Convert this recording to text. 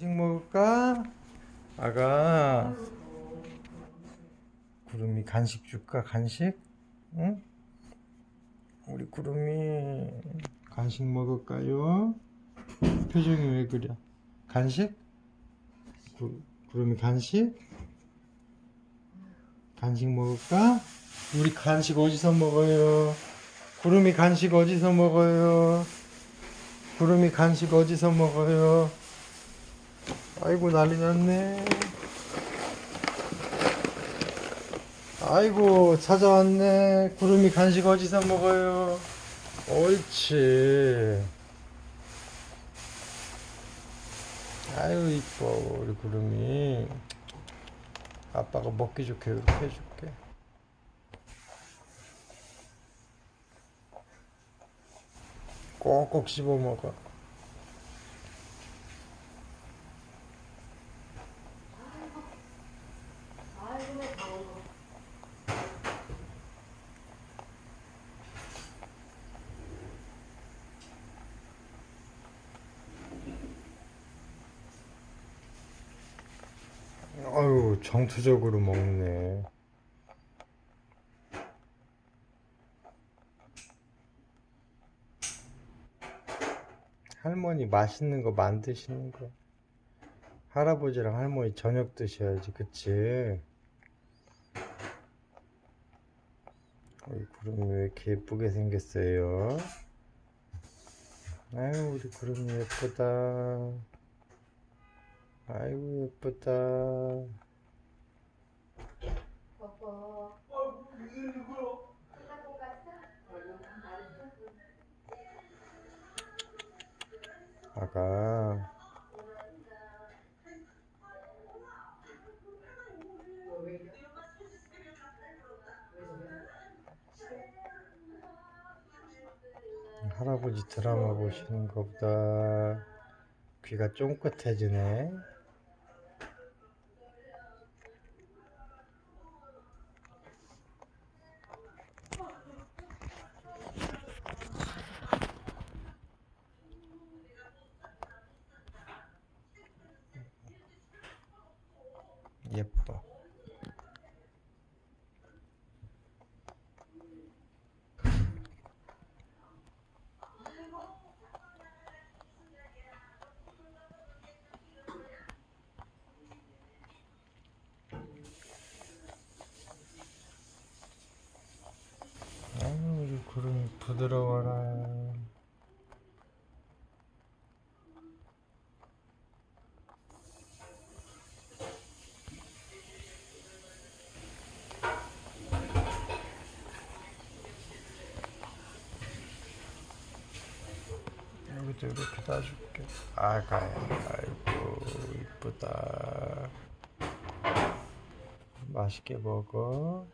간식 먹을까? 아가 구름이 간식 줄까 간식? 응? 우리 구름이 간식 먹을까요? 표정이 왜 그래? 간식? 구, 구름이 간식? 간식 먹을까? 우리 간식 어디서 먹어요? 구름이 간식 어디서 먹어요? 구름이 간식 어디서 먹어요? 아이고 난리 났네. 아이고 찾아왔네. 구름이 간식 어디서 먹어요? 옳지. 아유 이뻐 우리 구름이. 아빠가 먹기 좋게 이렇게 해줄게. 꼭꼭 씹어 먹어. 아유 정투적으로 먹네. 할머니 맛있는 거 만드시는 거. 할아버지랑 할머니 저녁 드셔야지, 그치? 우리 구름이 왜 이렇게 예쁘게 생겼어요? 아유, 우리 구름이 예쁘다. 아이고, 예쁘다. 버버. 아가. 할아버지 드라마 보시는 것보다 귀가 쫑긋해지네. 예뻐. 부드러워라. 여기도 이렇게 놔줄게. 아가야, 아이고, 이쁘다. 맛있게 먹어.